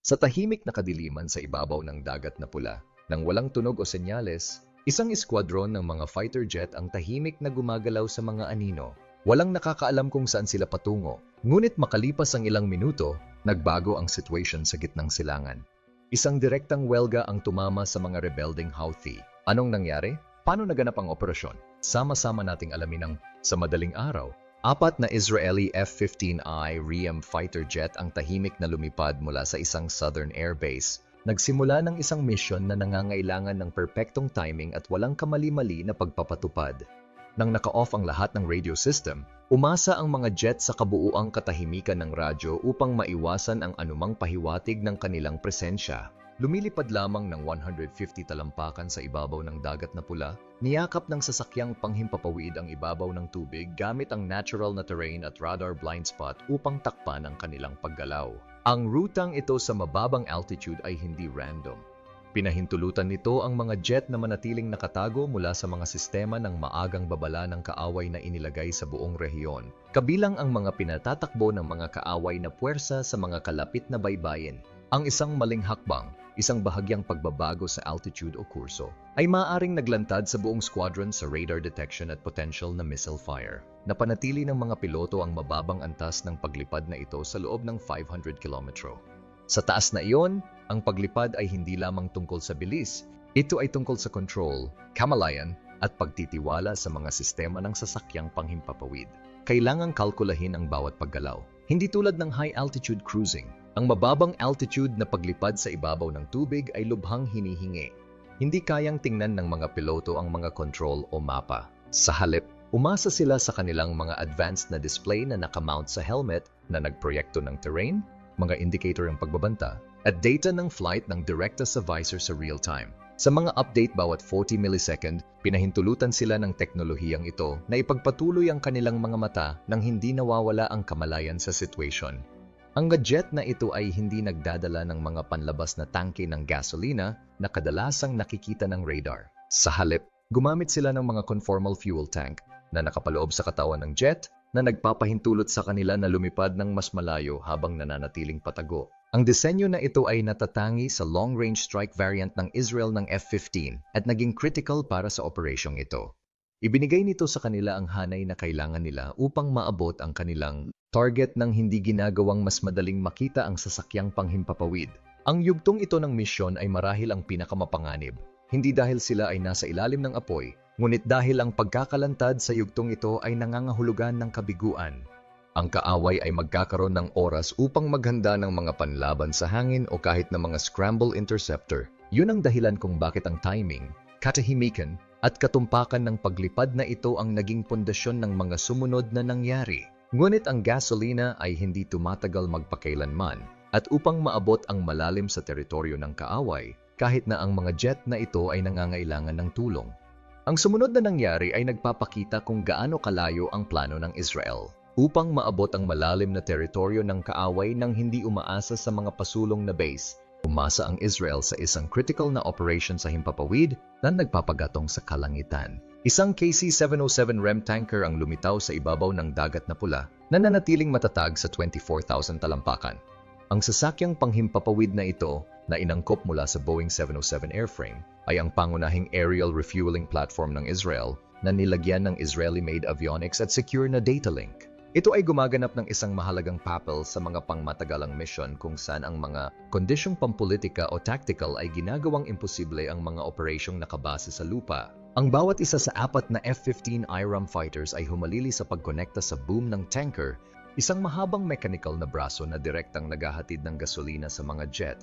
Sa tahimik na kadiliman sa ibabaw ng dagat na pula, nang walang tunog o senyales, isang eskwadron ng mga fighter jet ang tahimik na gumagalaw sa mga anino. Walang nakakaalam kung saan sila patungo, ngunit makalipas ang ilang minuto, nagbago ang situation sa gitnang silangan. Isang direktang welga ang tumama sa mga rebelding Houthi. Anong nangyari? Paano naganap ang operasyon? Sama-sama nating alamin ang sa madaling araw. Apat na Israeli F-15I Riem fighter jet ang tahimik na lumipad mula sa isang southern airbase. Nagsimula ng isang mission na nangangailangan ng perpektong timing at walang kamali-mali na pagpapatupad. Nang naka-off ang lahat ng radio system, umasa ang mga jet sa kabuuang katahimikan ng radyo upang maiwasan ang anumang pahiwatig ng kanilang presensya. Lumilipad lamang ng 150 talampakan sa ibabaw ng dagat na pula, niyakap ng sasakyang panghimpapawid ang ibabaw ng tubig gamit ang natural na terrain at radar blind spot upang takpan ang kanilang paggalaw. Ang rutang ito sa mababang altitude ay hindi random. Pinahintulutan nito ang mga jet na manatiling nakatago mula sa mga sistema ng maagang babala ng kaaway na inilagay sa buong rehiyon, kabilang ang mga pinatatakbo ng mga kaaway na puwersa sa mga kalapit na baybayin. Ang isang maling hakbang, isang bahagyang pagbabago sa altitude o kurso, ay maaring naglantad sa buong squadron sa radar detection at potential na missile fire. Napanatili ng mga piloto ang mababang antas ng paglipad na ito sa loob ng 500 kilometro. Sa taas na iyon, ang paglipad ay hindi lamang tungkol sa bilis. Ito ay tungkol sa control, kamalayan, at pagtitiwala sa mga sistema ng sasakyang panghimpapawid. Kailangang kalkulahin ang bawat paggalaw. Hindi tulad ng high-altitude cruising, ang mababang altitude na paglipad sa ibabaw ng tubig ay lubhang hinihingi. Hindi kayang tingnan ng mga piloto ang mga control o mapa. Sa halip, umasa sila sa kanilang mga advanced na display na nakamount sa helmet na nagproyekto ng terrain, mga indicator ng pagbabanta, at data ng flight ng direkta sa visor sa real time. Sa mga update bawat 40 millisecond, pinahintulutan sila ng teknolohiyang ito na ipagpatuloy ang kanilang mga mata nang hindi nawawala ang kamalayan sa situation. Ang gadget na ito ay hindi nagdadala ng mga panlabas na tangke ng gasolina na kadalasang nakikita ng radar. Sa halip, gumamit sila ng mga conformal fuel tank na nakapaloob sa katawan ng jet na nagpapahintulot sa kanila na lumipad ng mas malayo habang nananatiling patago. Ang disenyo na ito ay natatangi sa long-range strike variant ng Israel ng F-15 at naging critical para sa operasyong ito. Ibinigay nito sa kanila ang hanay na kailangan nila upang maabot ang kanilang target ng hindi ginagawang mas madaling makita ang sasakyang panghimpapawid. Ang yugtong ito ng misyon ay marahil ang pinakamapanganib, hindi dahil sila ay nasa ilalim ng apoy, ngunit dahil ang pagkakalantad sa yugtong ito ay nangangahulugan ng kabiguan. Ang kaaway ay magkakaroon ng oras upang maghanda ng mga panlaban sa hangin o kahit na mga scramble interceptor. Yun ang dahilan kung bakit ang timing, katahimikan, at katumpakan ng paglipad na ito ang naging pundasyon ng mga sumunod na nangyari. Ngunit ang gasolina ay hindi tumatagal magpakailanman at upang maabot ang malalim sa teritoryo ng kaaway, kahit na ang mga jet na ito ay nangangailangan ng tulong. Ang sumunod na nangyari ay nagpapakita kung gaano kalayo ang plano ng Israel upang maabot ang malalim na teritoryo ng kaaway nang hindi umaasa sa mga pasulong na base. Umasa ang Israel sa isang critical na operation sa himpapawid na nagpapagatong sa kalangitan. Isang KC-707 REM tanker ang lumitaw sa ibabaw ng dagat na pula na nanatiling matatag sa 24,000 talampakan. Ang sasakyang panghimpapawid na ito na inangkop mula sa Boeing 707 airframe ay ang pangunahing aerial refueling platform ng Israel na nilagyan ng Israeli-made avionics at secure na data link. Ito ay gumaganap ng isang mahalagang papel sa mga pangmatagalang mission kung saan ang mga kondisyong pampolitika o tactical ay ginagawang imposible ang mga operasyong nakabase sa lupa. Ang bawat isa sa apat na F-15 IRAM fighters ay humalili sa pagkonekta sa boom ng tanker, isang mahabang mechanical na braso na direktang naghahatid ng gasolina sa mga jet.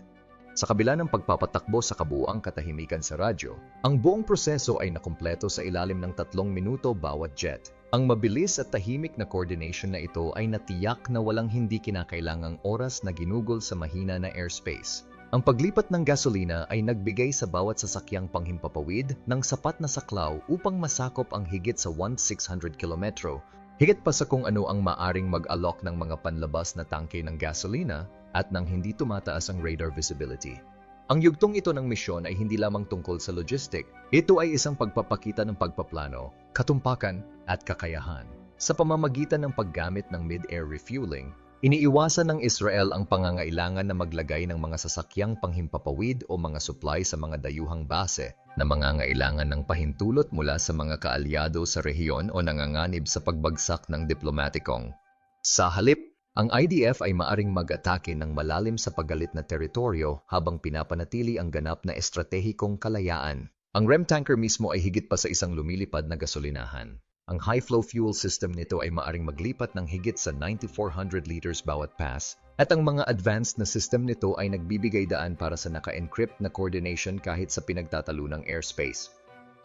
Sa kabila ng pagpapatakbo sa kabuuang katahimikan sa radyo, ang buong proseso ay nakumpleto sa ilalim ng tatlong minuto bawat jet. Ang mabilis at tahimik na coordination na ito ay natiyak na walang hindi kinakailangang oras na ginugol sa mahina na airspace. Ang paglipat ng gasolina ay nagbigay sa bawat sasakyang panghimpapawid ng sapat na saklaw upang masakop ang higit sa 1,600 kilometro, higit pa sa kung ano ang maaring mag-alok ng mga panlabas na tangke ng gasolina at nang hindi tumataas ang radar visibility. Ang yugtong ito ng misyon ay hindi lamang tungkol sa logistic. Ito ay isang pagpapakita ng pagpaplano, katumpakan, at kakayahan. Sa pamamagitan ng paggamit ng mid-air refueling, Iniiwasan ng Israel ang pangangailangan na maglagay ng mga sasakyang panghimpapawid o mga supply sa mga dayuhang base na mangangailangan ng pahintulot mula sa mga kaalyado sa rehiyon o nanganganib sa pagbagsak ng diplomatikong. Sa halip, ang IDF ay maaring mag-atake ng malalim sa pagalit na teritoryo habang pinapanatili ang ganap na estratehikong kalayaan. Ang REM tanker mismo ay higit pa sa isang lumilipad na gasolinahan. Ang high-flow fuel system nito ay maaring maglipat ng higit sa 9,400 liters bawat pass at ang mga advanced na system nito ay nagbibigay daan para sa naka-encrypt na coordination kahit sa pinagtatalunang airspace.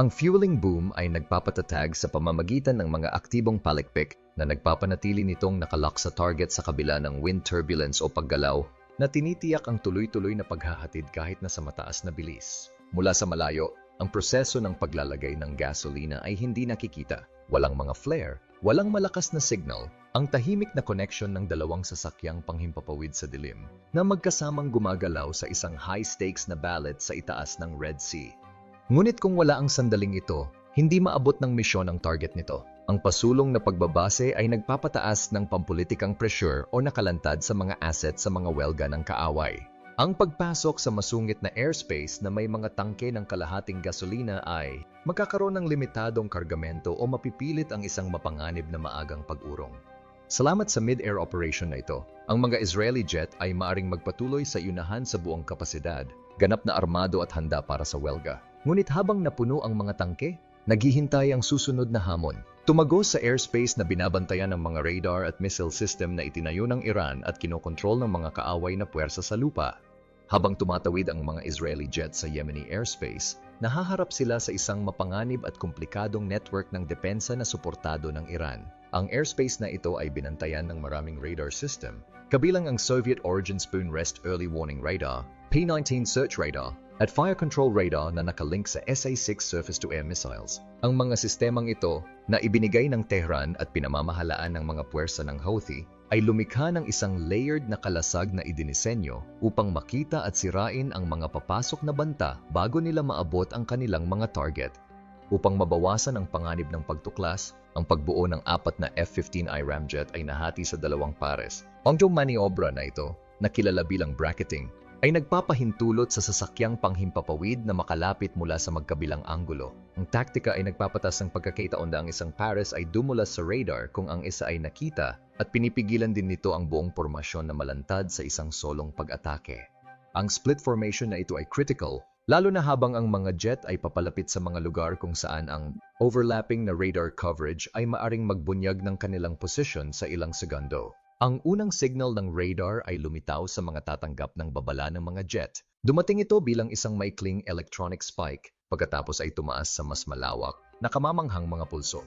Ang fueling boom ay nagpapatatag sa pamamagitan ng mga aktibong palikpik na nagpapanatili nitong nakalock sa target sa kabila ng wind turbulence o paggalaw na tinitiyak ang tuloy-tuloy na paghahatid kahit na sa mataas na bilis. Mula sa malayo, ang proseso ng paglalagay ng gasolina ay hindi nakikita. Walang mga flare, walang malakas na signal, ang tahimik na connection ng dalawang sasakyang panghimpapawid sa dilim na magkasamang gumagalaw sa isang high-stakes na ballot sa itaas ng Red Sea. Ngunit kung wala ang sandaling ito, hindi maabot ng misyon ang target nito. Ang pasulong na pagbabase ay nagpapataas ng pampulitikang pressure o nakalantad sa mga asset sa mga welga ng kaaway. Ang pagpasok sa masungit na airspace na may mga tangke ng kalahating gasolina ay magkakaroon ng limitadong kargamento o mapipilit ang isang mapanganib na maagang pag-urong. Salamat sa mid-air operation na ito, ang mga Israeli jet ay maaring magpatuloy sa yunahan sa buong kapasidad, ganap na armado at handa para sa welga. Ngunit habang napuno ang mga tangke, naghihintay ang susunod na hamon. Tumagos sa airspace na binabantayan ng mga radar at missile system na itinayo ng Iran at kinokontrol ng mga kaaway na puwersa sa lupa. Habang tumatawid ang mga Israeli jets sa Yemeni airspace, nahaharap sila sa isang mapanganib at komplikadong network ng depensa na suportado ng Iran. Ang airspace na ito ay binantayan ng maraming radar system, kabilang ang Soviet Origin Spoon Rest Early Warning Radar, P-19 Search Radar, at Fire Control Radar na nakalink sa SA-6 surface-to-air missiles. Ang mga sistemang ito na ibinigay ng Tehran at pinamamahalaan ng mga puwersa ng Houthi ay lumikha ng isang layered na kalasag na idinisenyo upang makita at sirain ang mga papasok na banta bago nila maabot ang kanilang mga target. Upang mabawasan ang panganib ng pagtuklas, ang pagbuo ng apat na F-15I ramjet ay nahati sa dalawang pares. Ang maniobra na ito, na kilala bilang bracketing, ay nagpapahintulot sa sasakyang panghimpapawid na makalapit mula sa magkabilang anggulo. Ang taktika ay nagpapatas ng pagkakitaon na ang isang pares ay dumulas sa radar kung ang isa ay nakita at pinipigilan din nito ang buong formasyon na malantad sa isang solong pag-atake. Ang split formation na ito ay critical, lalo na habang ang mga jet ay papalapit sa mga lugar kung saan ang overlapping na radar coverage ay maaring magbunyag ng kanilang posisyon sa ilang segundo. Ang unang signal ng radar ay lumitaw sa mga tatanggap ng babala ng mga jet. Dumating ito bilang isang maikling electronic spike pagkatapos ay tumaas sa mas malawak na kamamanghang mga pulso.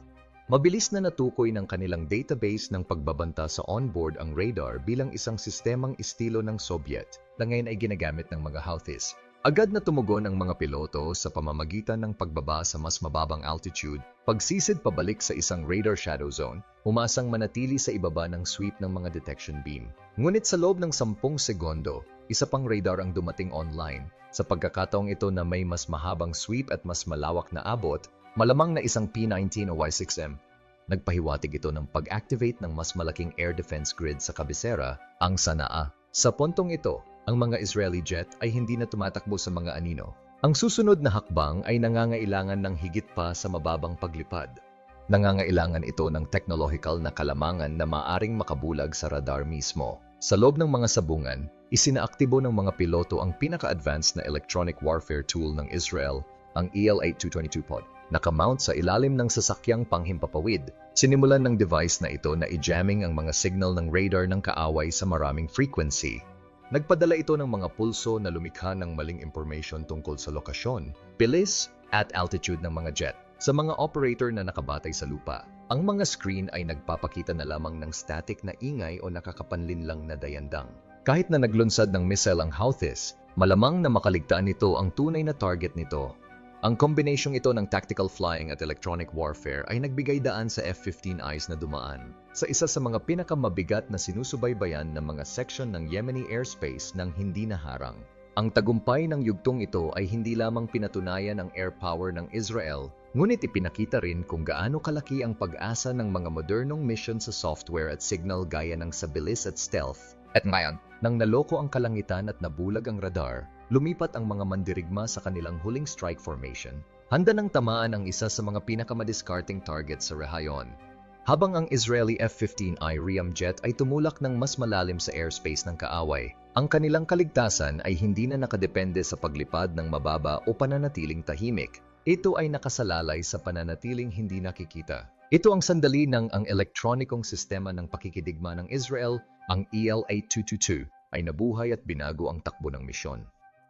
Mabilis na natukoy ng kanilang database ng pagbabanta sa onboard ang radar bilang isang sistemang estilo ng Soviet na ngayon ay ginagamit ng mga Houthis. Agad na tumugon ang mga piloto sa pamamagitan ng pagbaba sa mas mababang altitude, pagsisid pabalik sa isang radar shadow zone, umasang manatili sa ibaba ng sweep ng mga detection beam. Ngunit sa loob ng 10 segundo, isa pang radar ang dumating online. Sa pagkakataong ito na may mas mahabang sweep at mas malawak na abot, malamang na isang P-19 o Y-6M. Nagpahiwatig ito ng pag-activate ng mas malaking air defense grid sa kabisera, ang Sanaa. Sa pontong ito, ang mga Israeli jet ay hindi na tumatakbo sa mga anino. Ang susunod na hakbang ay nangangailangan ng higit pa sa mababang paglipad. Nangangailangan ito ng technological na kalamangan na maaring makabulag sa radar mismo. Sa loob ng mga sabungan, isinaaktibo ng mga piloto ang pinaka-advanced na electronic warfare tool ng Israel, ang EL-8222 pod. Nakamount sa ilalim ng sasakyang panghimpapawid, sinimulan ng device na ito na i-jamming ang mga signal ng radar ng kaaway sa maraming frequency Nagpadala ito ng mga pulso na lumikha ng maling information tungkol sa lokasyon, bilis at altitude ng mga jet sa mga operator na nakabatay sa lupa. Ang mga screen ay nagpapakita na lamang ng static na ingay o nakakapanlin lang na dayandang. Kahit na naglunsad ng missile ang Houthis, malamang na makaligtaan nito ang tunay na target nito ang kombinasyong ito ng tactical flying at electronic warfare ay nagbigay daan sa F-15Is na dumaan sa isa sa mga pinakamabigat na sinusubaybayan ng mga section ng Yemeni airspace ng hindi naharang. Ang tagumpay ng yugtong ito ay hindi lamang pinatunayan ang air power ng Israel, ngunit ipinakita rin kung gaano kalaki ang pag-asa ng mga modernong mission sa software at signal gaya ng sa bilis at stealth. At ngayon, nang naloko ang kalangitan at nabulag ang radar, lumipat ang mga mandirigma sa kanilang huling strike formation. Handa ng tamaan ang isa sa mga pinakamadiskarting target sa rehayon. Habang ang Israeli F-15I Riam jet ay tumulak ng mas malalim sa airspace ng kaaway, ang kanilang kaligtasan ay hindi na nakadepende sa paglipad ng mababa o pananatiling tahimik. Ito ay nakasalalay sa pananatiling hindi nakikita. Ito ang sandali ng ang elektronikong sistema ng pakikidigma ng Israel, ang E EL-8222, ay nabuhay at binago ang takbo ng misyon.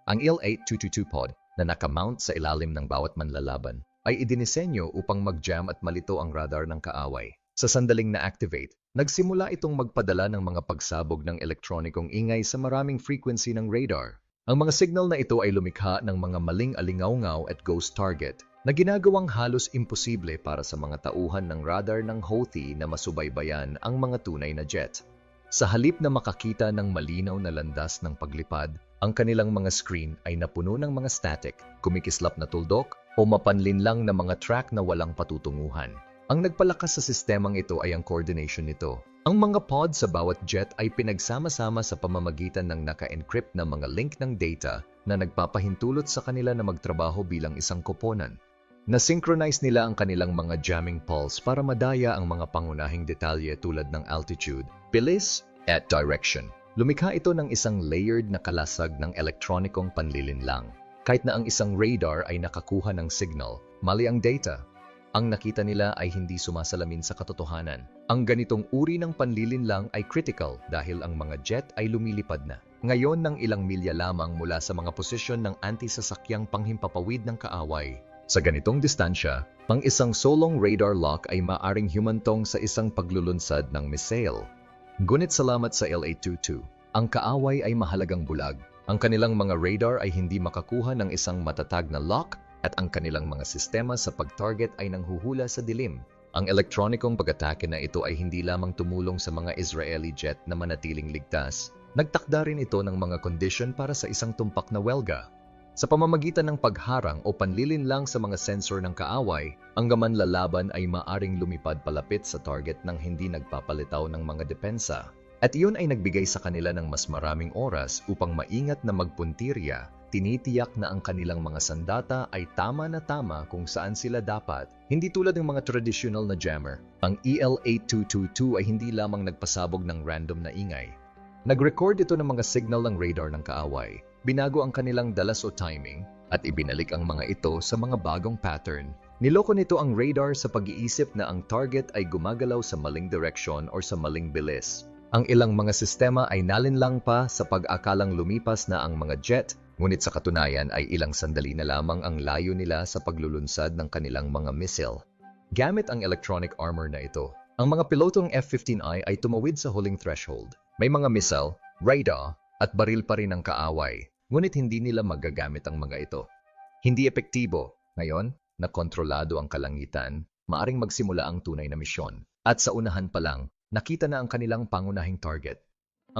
Ang E EL-8222 pod na nakamount sa ilalim ng bawat manlalaban ay idinisenyo upang mag-jam at malito ang radar ng kaaway. Sa sandaling na-activate, nagsimula itong magpadala ng mga pagsabog ng elektronikong ingay sa maraming frequency ng radar. Ang mga signal na ito ay lumikha ng mga maling alingawngaw at ghost target na ginagawang halos imposible para sa mga tauhan ng radar ng Houthi na masubaybayan ang mga tunay na jet. Sa halip na makakita ng malinaw na landas ng paglipad, ang kanilang mga screen ay napuno ng mga static, kumikislap na tuldok, o mapanlin lang na mga track na walang patutunguhan. Ang nagpalakas sa sistemang ito ay ang coordination nito. Ang mga pod sa bawat jet ay pinagsama-sama sa pamamagitan ng naka-encrypt na mga link ng data na nagpapahintulot sa kanila na magtrabaho bilang isang koponan. Na-synchronize nila ang kanilang mga jamming pulse para madaya ang mga pangunahing detalye tulad ng altitude, bilis, at direction. Lumikha ito ng isang layered na kalasag ng elektronikong panlilinlang. Kahit na ang isang radar ay nakakuha ng signal, mali ang data. Ang nakita nila ay hindi sumasalamin sa katotohanan. Ang ganitong uri ng panlilinlang ay critical dahil ang mga jet ay lumilipad na. Ngayon ng ilang milya lamang mula sa mga posisyon ng anti-sasakyang panghimpapawid ng kaaway. Sa ganitong distansya, pang isang solong radar lock ay maaring humantong sa isang paglulunsad ng missile. Ngunit salamat sa LA-22, ang kaaway ay mahalagang bulag. Ang kanilang mga radar ay hindi makakuha ng isang matatag na lock at ang kanilang mga sistema sa pag-target ay nanghuhula sa dilim. Ang elektronikong pag-atake na ito ay hindi lamang tumulong sa mga Israeli jet na manatiling ligtas. Nagtakda rin ito ng mga kondisyon para sa isang tumpak na welga. Sa pamamagitan ng pagharang o panlilinlang sa mga sensor ng kaaway, ang gaman lalaban ay maaring lumipad palapit sa target nang hindi nagpapalitaw ng mga depensa. At iyon ay nagbigay sa kanila ng mas maraming oras upang maingat na magpuntirya, tinitiyak na ang kanilang mga sandata ay tama na tama kung saan sila dapat, hindi tulad ng mga traditional na jammer. Ang E EL-8222 ay hindi lamang nagpasabog ng random na ingay. Nag-record ito ng mga signal ng radar ng kaaway, binago ang kanilang dalas o timing, at ibinalik ang mga ito sa mga bagong pattern. Niloko nito ang radar sa pag-iisip na ang target ay gumagalaw sa maling direksyon o sa maling bilis. Ang ilang mga sistema ay nalinlang pa sa pag-akalang lumipas na ang mga jet, ngunit sa katunayan ay ilang sandali na lamang ang layo nila sa paglulunsad ng kanilang mga missile. Gamit ang electronic armor na ito, ang mga pilotong F-15I ay tumawid sa huling threshold. May mga missile, radar, at baril pa rin ang kaaway, ngunit hindi nila magagamit ang mga ito. Hindi epektibo. Ngayon, na kontrolado ang kalangitan, maaring magsimula ang tunay na misyon. At sa unahan pa lang, nakita na ang kanilang pangunahing target.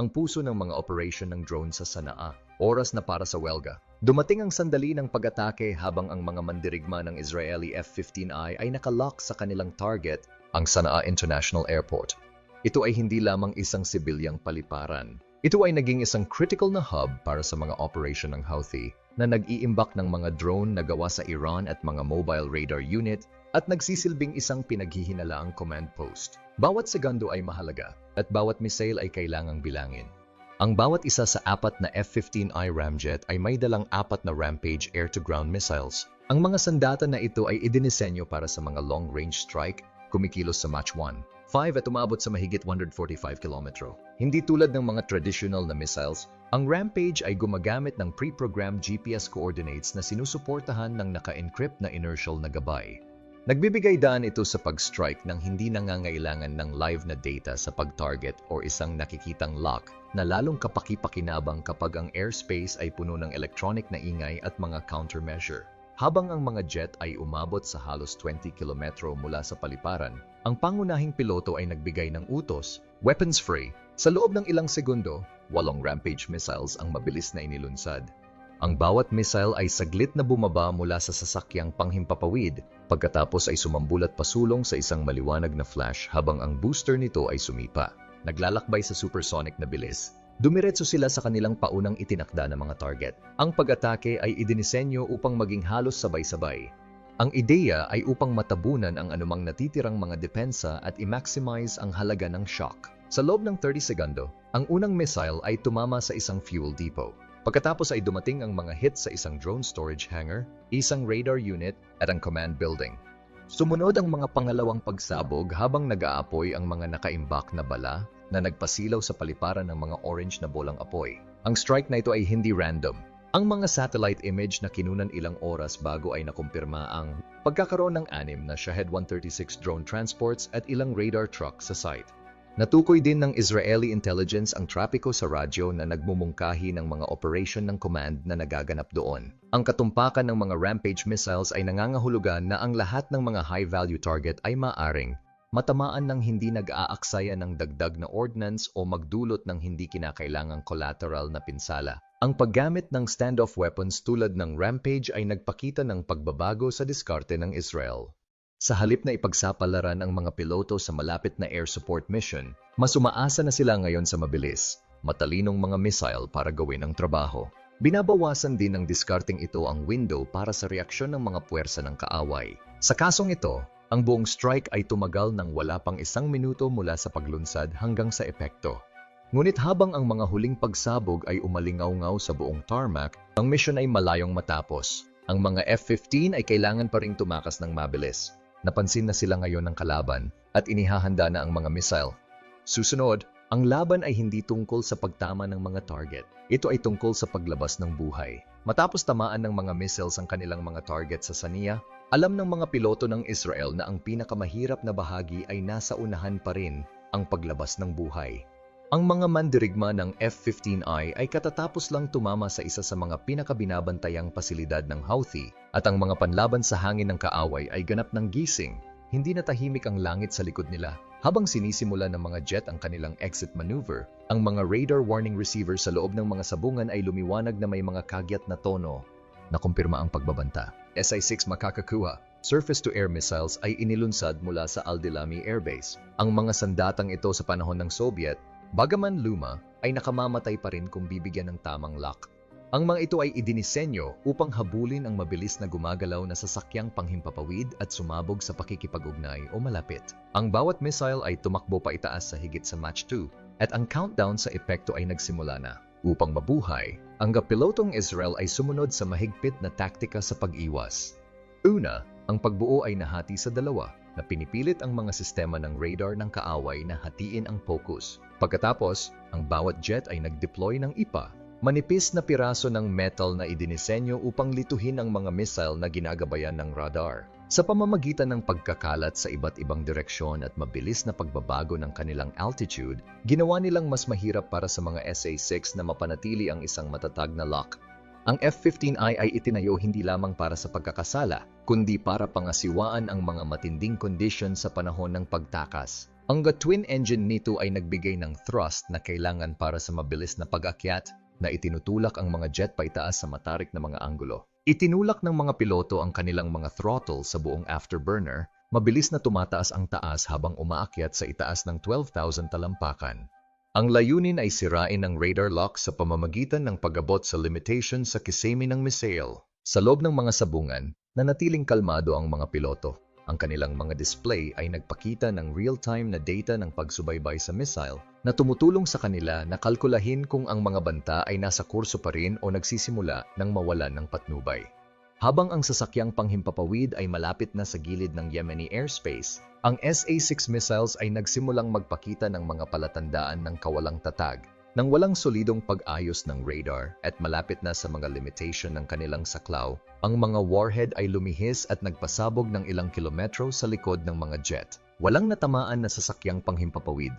Ang puso ng mga operation ng drone sa Sanaa, oras na para sa welga. Dumating ang sandali ng pag-atake habang ang mga mandirigma ng Israeli F-15I ay nakalock sa kanilang target, ang Sanaa International Airport. Ito ay hindi lamang isang sibilyang paliparan. Ito ay naging isang critical na hub para sa mga operation ng Houthi na nag-iimbak ng mga drone na gawa sa Iran at mga mobile radar unit at nagsisilbing isang pinaghihinalaang command post. Bawat segundo ay mahalaga at bawat missile ay kailangang bilangin. Ang bawat isa sa apat na F-15I ramjet ay may dalang apat na Rampage air-to-ground missiles. Ang mga sandata na ito ay idinisenyo para sa mga long-range strike, kumikilos sa Mach 1. 5 at umabot sa mahigit 145 kilometro. Hindi tulad ng mga traditional na missiles, ang Rampage ay gumagamit ng pre-programmed GPS coordinates na sinusuportahan ng naka-encrypt na inertial na gabay. Nagbibigay daan ito sa pag-strike ng hindi nangangailangan ng live na data sa pag-target o isang nakikitang lock na lalong kapaki-pakinabang kapag ang airspace ay puno ng electronic na ingay at mga countermeasure. Habang ang mga jet ay umabot sa halos 20 kilometro mula sa paliparan, ang pangunahing piloto ay nagbigay ng utos, weapons free. Sa loob ng ilang segundo, walong Rampage missiles ang mabilis na inilunsad. Ang bawat missile ay saglit na bumaba mula sa sasakyang panghimpapawid pagkatapos ay sumambulat pasulong sa isang maliwanag na flash habang ang booster nito ay sumipa. Naglalakbay sa supersonic na bilis. Dumiretso sila sa kanilang paunang itinakda na mga target. Ang pag-atake ay idinisenyo upang maging halos sabay-sabay. Ang ideya ay upang matabunan ang anumang natitirang mga depensa at i-maximize ang halaga ng shock. Sa loob ng 30 segundo, ang unang missile ay tumama sa isang fuel depot. Pagkatapos ay dumating ang mga hits sa isang drone storage hangar, isang radar unit at ang command building. Sumunod ang mga pangalawang pagsabog habang nag-aapoy ang mga nakaimbak na bala na nagpasilaw sa paliparan ng mga orange na bolang apoy. Ang strike na ito ay hindi random. Ang mga satellite image na kinunan ilang oras bago ay nakumpirma ang pagkakaroon ng anim na Shahed 136 drone transports at ilang radar truck sa site. Natukoy din ng Israeli intelligence ang trapiko sa radyo na nagmumungkahi ng mga operation ng command na nagaganap doon. Ang katumpakan ng mga rampage missiles ay nangangahulugan na ang lahat ng mga high-value target ay maaring matamaan ng hindi nag-aaksaya ng dagdag na ordnance o magdulot ng hindi kinakailangang collateral na pinsala. Ang paggamit ng standoff weapons tulad ng rampage ay nagpakita ng pagbabago sa diskarte ng Israel. Sa halip na ipagsapalaran ang mga piloto sa malapit na air support mission, mas umaasa na sila ngayon sa mabilis, matalinong mga missile para gawin ang trabaho. Binabawasan din ng diskarting ito ang window para sa reaksyon ng mga puwersa ng kaaway. Sa kasong ito, ang buong strike ay tumagal ng wala pang isang minuto mula sa paglunsad hanggang sa epekto. Ngunit habang ang mga huling pagsabog ay umalingaw-ngaw sa buong tarmac, ang mission ay malayong matapos. Ang mga F-15 ay kailangan pa ring tumakas ng mabilis. Napansin na sila ngayon ng kalaban at inihahanda na ang mga missile. Susunod, ang laban ay hindi tungkol sa pagtama ng mga target. Ito ay tungkol sa paglabas ng buhay. Matapos tamaan ng mga missiles ang kanilang mga target sa Sania, alam ng mga piloto ng Israel na ang pinakamahirap na bahagi ay nasa unahan pa rin ang paglabas ng buhay. Ang mga mandirigma ng F-15I ay katatapos lang tumama sa isa sa mga pinakabinabantayang pasilidad ng Houthi at ang mga panlaban sa hangin ng kaaway ay ganap ng gising. Hindi na tahimik ang langit sa likod nila. Habang sinisimula ng mga jet ang kanilang exit maneuver, ang mga radar warning receiver sa loob ng mga sabungan ay lumiwanag na may mga kagyat na tono na kumpirma ang pagbabanta. SI-6 makakakuha surface-to-air missiles ay inilunsad mula sa Aldilami Air Base. Ang mga sandatang ito sa panahon ng Soviet Bagaman luma, ay nakamamatay pa rin kung bibigyan ng tamang lock. Ang mga ito ay idinisenyo upang habulin ang mabilis na gumagalaw na sasakyang panghimpapawid at sumabog sa pakikipag-ugnay o malapit. Ang bawat missile ay tumakbo pa itaas sa higit sa Match 2 at ang countdown sa epekto ay nagsimula na. Upang mabuhay, ang kapilotong Israel ay sumunod sa mahigpit na taktika sa pag-iwas. Una, ang pagbuo ay nahati sa dalawa na pinipilit ang mga sistema ng radar ng kaaway na hatiin ang focus. Pagkatapos, ang bawat jet ay nag-deploy ng IPA, manipis na piraso ng metal na idinisenyo upang lituhin ang mga missile na ginagabayan ng radar. Sa pamamagitan ng pagkakalat sa iba't ibang direksyon at mabilis na pagbabago ng kanilang altitude, ginawa nilang mas mahirap para sa mga SA-6 na mapanatili ang isang matatag na lock ang F-15I ay itinayo hindi lamang para sa pagkakasala, kundi para pangasiwaan ang mga matinding kondisyon sa panahon ng pagtakas. Ang twin engine nito ay nagbigay ng thrust na kailangan para sa mabilis na pag-akyat na itinutulak ang mga jet paitaas sa matarik na mga anggulo. Itinulak ng mga piloto ang kanilang mga throttle sa buong afterburner, mabilis na tumataas ang taas habang umaakyat sa itaas ng 12,000 talampakan. Ang layunin ay sirain ang radar lock sa pamamagitan ng pag-abot sa limitation sa kisame ng missile. Sa loob ng mga sabungan, nanatiling kalmado ang mga piloto. Ang kanilang mga display ay nagpakita ng real-time na data ng pagsubaybay sa missile na tumutulong sa kanila na kalkulahin kung ang mga banta ay nasa kurso pa rin o nagsisimula ng mawalan ng patnubay. Habang ang sasakyang panghimpapawid ay malapit na sa gilid ng Yemeni airspace, ang SA-6 missiles ay nagsimulang magpakita ng mga palatandaan ng kawalang tatag nang walang solidong pag-ayos ng radar at malapit na sa mga limitation ng kanilang saklaw, ang mga warhead ay lumihis at nagpasabog ng ilang kilometro sa likod ng mga jet. Walang natamaan na sasakyang panghimpapawid.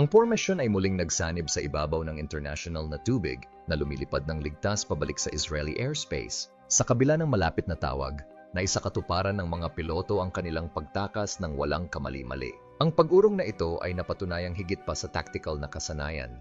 Ang formasyon ay muling nagsanib sa ibabaw ng international na tubig na lumilipad ng ligtas pabalik sa Israeli airspace sa kabila ng malapit na tawag, naisakatuparan ng mga piloto ang kanilang pagtakas ng walang kamali-mali. Ang pag-urong na ito ay napatunayang higit pa sa tactical na kasanayan.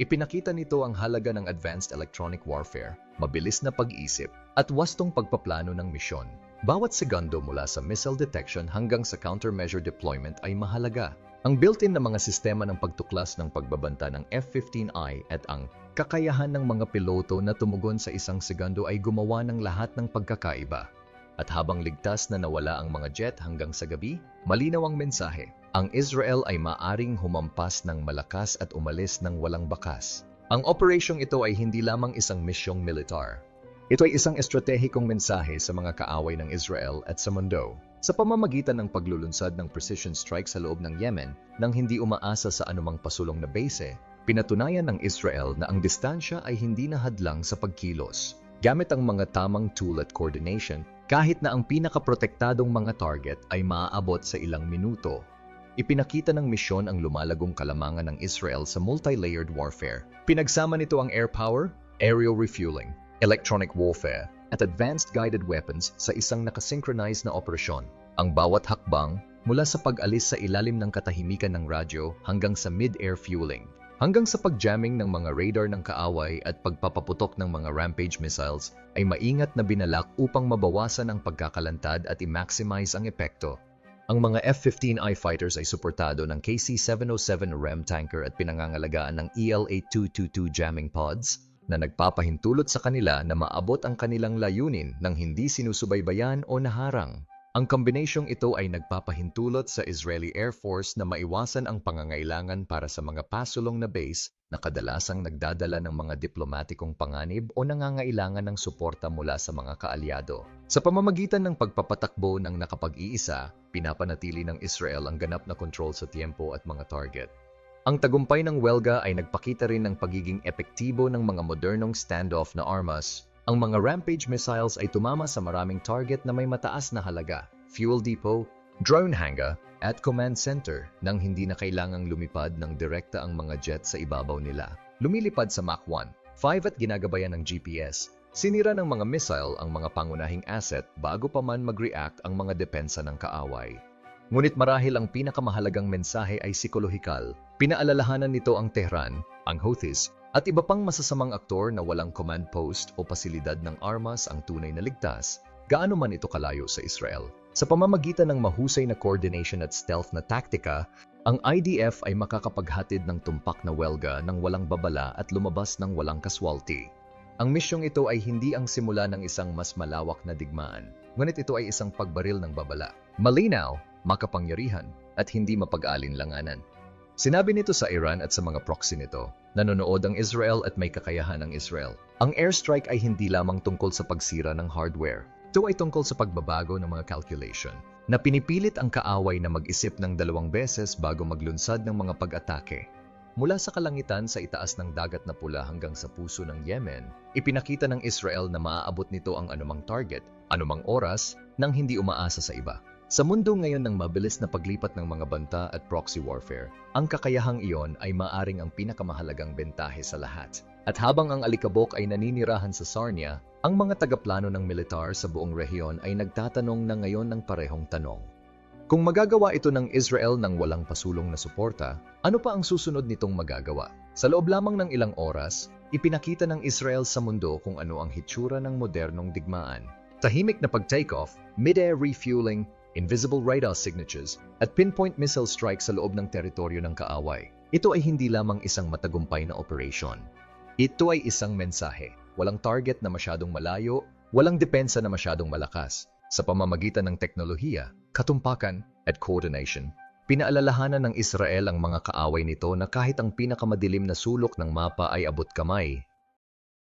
Ipinakita nito ang halaga ng advanced electronic warfare, mabilis na pag-isip, at wastong pagpaplano ng misyon. Bawat segundo mula sa missile detection hanggang sa countermeasure deployment ay mahalaga. Ang built-in na mga sistema ng pagtuklas ng pagbabanta ng F-15I at ang kakayahan ng mga piloto na tumugon sa isang segundo ay gumawa ng lahat ng pagkakaiba. At habang ligtas na nawala ang mga jet hanggang sa gabi, malinaw ang mensahe. Ang Israel ay maaring humampas ng malakas at umalis ng walang bakas. Ang operasyong ito ay hindi lamang isang misyong militar. Ito ay isang estratehikong mensahe sa mga kaaway ng Israel at sa mundo. Sa pamamagitan ng paglulunsad ng precision strike sa loob ng Yemen nang hindi umaasa sa anumang pasulong na base, pinatunayan ng Israel na ang distansya ay hindi na hadlang sa pagkilos. Gamit ang mga tamang tool at coordination, kahit na ang pinakaprotektadong mga target ay maaabot sa ilang minuto. Ipinakita ng misyon ang lumalagong kalamangan ng Israel sa multi-layered warfare. Pinagsama nito ang air power, aerial refueling, electronic warfare, at advanced guided weapons sa isang nakasynchronized na operasyon. Ang bawat hakbang, mula sa pag-alis sa ilalim ng katahimikan ng radyo hanggang sa mid-air fueling, hanggang sa pagjamming ng mga radar ng kaaway at pagpapaputok ng mga rampage missiles ay maingat na binalak upang mabawasan ang pagkakalantad at i-maximize ang epekto. Ang mga F-15I fighters ay suportado ng KC-707 REM tanker at pinangangalagaan ng E ELA-222 jamming pods na nagpapahintulot sa kanila na maabot ang kanilang layunin ng hindi sinusubaybayan o naharang. Ang kombinasyong ito ay nagpapahintulot sa Israeli Air Force na maiwasan ang pangangailangan para sa mga pasulong na base na kadalasang nagdadala ng mga diplomatikong panganib o nangangailangan ng suporta mula sa mga kaalyado. Sa pamamagitan ng pagpapatakbo ng nakapag-iisa, pinapanatili ng Israel ang ganap na kontrol sa tiempo at mga target. Ang tagumpay ng Welga ay nagpakita rin ng pagiging epektibo ng mga modernong standoff na armas. Ang mga Rampage missiles ay tumama sa maraming target na may mataas na halaga, fuel depot, drone hangar, at command center nang hindi na kailangang lumipad ng direkta ang mga jet sa ibabaw nila. Lumilipad sa Mach 1, 5 at ginagabayan ng GPS. Sinira ng mga missile ang mga pangunahing asset bago pa man mag-react ang mga depensa ng kaaway. Ngunit marahil ang pinakamahalagang mensahe ay psikolohikal. Pinaalalahanan nito ang Tehran, ang Houthis, at iba pang masasamang aktor na walang command post o pasilidad ng armas ang tunay na ligtas, gaano man ito kalayo sa Israel. Sa pamamagitan ng mahusay na coordination at stealth na taktika, ang IDF ay makakapaghatid ng tumpak na welga ng walang babala at lumabas ng walang kaswalty. Ang misyong ito ay hindi ang simula ng isang mas malawak na digmaan, ngunit ito ay isang pagbaril ng babala. Malinaw, makapangyarihan, at hindi mapag-alinlanganan. Sinabi nito sa Iran at sa mga proxy nito, nanonood ang Israel at may kakayahan ang Israel. Ang airstrike ay hindi lamang tungkol sa pagsira ng hardware. Ito ay tungkol sa pagbabago ng mga calculation na pinipilit ang kaaway na mag-isip ng dalawang beses bago maglunsad ng mga pag-atake. Mula sa kalangitan sa itaas ng dagat na pula hanggang sa puso ng Yemen, ipinakita ng Israel na maaabot nito ang anumang target, anumang oras, nang hindi umaasa sa iba. Sa mundo ngayon ng mabilis na paglipat ng mga banta at proxy warfare, ang kakayahang iyon ay maaring ang pinakamahalagang bentahe sa lahat. At habang ang alikabok ay naninirahan sa Sarnia, ang mga tagaplano ng militar sa buong rehiyon ay nagtatanong na ngayon ng parehong tanong. Kung magagawa ito ng Israel ng walang pasulong na suporta, ano pa ang susunod nitong magagawa? Sa loob lamang ng ilang oras, ipinakita ng Israel sa mundo kung ano ang hitsura ng modernong digmaan. Tahimik na pag-takeoff, mid-air refueling, invisible radar signatures, at pinpoint missile strike sa loob ng teritoryo ng kaaway. Ito ay hindi lamang isang matagumpay na operation. Ito ay isang mensahe. Walang target na masyadong malayo, walang depensa na masyadong malakas. Sa pamamagitan ng teknolohiya, katumpakan, at coordination, pinaalalahanan ng Israel ang mga kaaway nito na kahit ang pinakamadilim na sulok ng mapa ay abot kamay,